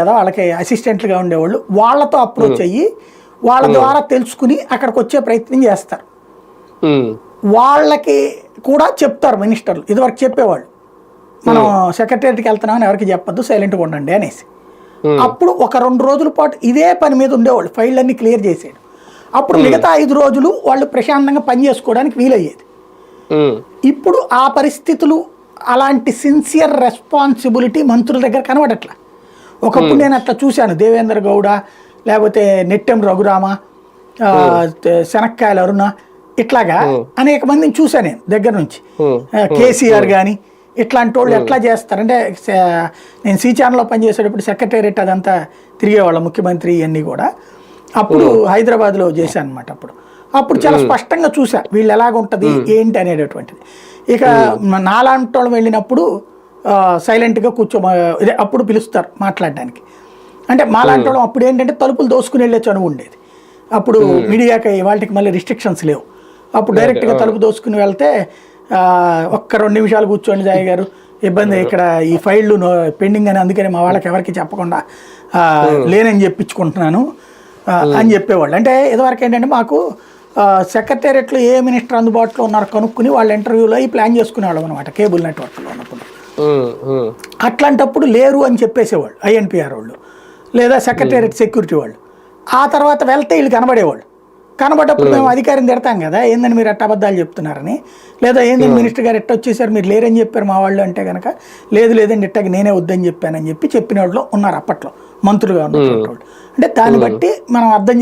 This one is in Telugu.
కదా వాళ్ళకి అసిస్టెంట్లుగా ఉండేవాళ్ళు. వాళ్ళతో అప్రోచ్ అయ్యి వాళ్ళ ద్వారా తెలుసుకుని అక్కడికి వచ్చే ప్రయత్నం చేస్తారు. వాళ్ళకి కూడా చెప్తారు మినిస్టర్లు. ఇదివరకు చెప్పేవాళ్ళు. మనం సెక్రటరీకి వెళ్తున్నామని ఎవరికి చెప్పొద్దు సైలెంట్గా ఉండండి అనేసి. అప్పుడు ఒక రెండు రోజుల పాటు ఇదే పని మీద ఉండేవాళ్ళు. ఫైల్ అన్ని క్లియర్ చేసేయడం అప్పుడు మిగతా ఐదు రోజులు వాళ్ళు ప్రశాంతంగా పని చేసుకోవడానికి వీలయ్యేది. ఇప్పుడు ఆ పరిస్థితులు అలాంటి సిన్సియర్ రెస్పాన్సిబిలిటీ మంత్రుల దగ్గర కనబడట్లా. ఒకప్పుడు నేను అట్లా చూశాను. దేవేంద్ర గౌడ లేకపోతే నెట్టెం రఘురామ శనక్కాయల అరుణ ఇట్లాగా అనేక మందిని చూశాను నేను దగ్గర నుంచి. కేసీఆర్ కానీ ఇట్లాంటి వాళ్ళు ఎట్లా చేస్తారంటే నేను సి ఛానల్లో పనిచేసేటప్పుడు సెక్రటేరియట్ అదంతా తిరిగేవాళ్ళం ముఖ్యమంత్రి ఇవన్నీ కూడా. అప్పుడు హైదరాబాద్లో చేశాను అనమాట అప్పుడు. అప్పుడు చాలా స్పష్టంగా చూసా వీళ్ళు ఎలాగుంటుంది ఏంటి అనేటటువంటిది. ఇక నాలాంటి వాళ్ళు వెళ్ళినప్పుడు సైలెంట్గా కూర్చో ఇదే అప్పుడు పిలుస్తారు మాట్లాడడానికి. అంటే మాలాంటి వాళ్ళం అప్పుడు ఏంటంటే తలుపులు దోసుకుని వెళ్ళే చనువు ఉండేది. అప్పుడు మీడియాకి వాళ్ళకి మళ్ళీ రిస్ట్రిక్షన్స్ లేవు. అప్పుడు డైరెక్ట్గా తలుపు దోసుకుని వెళ్తే ఒక్క రెండు నిమిషాలు కూర్చోండి జాయ్ గారు. ఇబ్బంది ఇక్కడ ఈ ఫైళ్ళు పెండింగ్ అని అందుకని మా వాళ్ళకి ఎవరికి చెప్పకుండా లేనని చెప్పించుకుంటున్నాను. అని చెప్పేవాళ్ళు. అంటే ఇదివరకు ఏంటంటే మాకు సెక్రటేరియట్లో ఏ మినిస్టర్ అందుబాటులో ఉన్నారో కనుక్కుని వాళ్ళ ఇంటర్వ్యూలో ఈ ప్లాన్ చేసుకునేవాళ్ళం అనమాట కేబుల్ నెట్వర్క్లో ఉన్నప్పుడు అట్లాంటప్పుడు లేరు అని చెప్పేసేవాళ్ళు ఐఎన్పిఆర్ వాళ్ళు లేదా సెక్రటేరియట్ సెక్యూరిటీ వాళ్ళు. ఆ తర్వాత వెళ్తే వీళ్ళు కనబడేవాళ్ళు. కనబడ్డప్పుడు మేము. అధికారిని తిడతాం కదా ఏందని మీరు అట్ట అబద్ధాలు చెప్తున్నారని? లేదా ఏందని మినిస్టర్ గారు ఎట్ట వచ్చేసారు మీరు లేరని చెప్పారు మా వాళ్ళు అంటే కనుక లేదు లేదండి ఇట్టకి నేనే వద్దని చెప్పానని చెప్పి చెప్పిన వాళ్ళు ఉన్నారు అప్పట్లో మంత్రులుగా ఉన్నటువంటి వాళ్ళు. అంటే దాన్ని బట్టి మనం అర్థం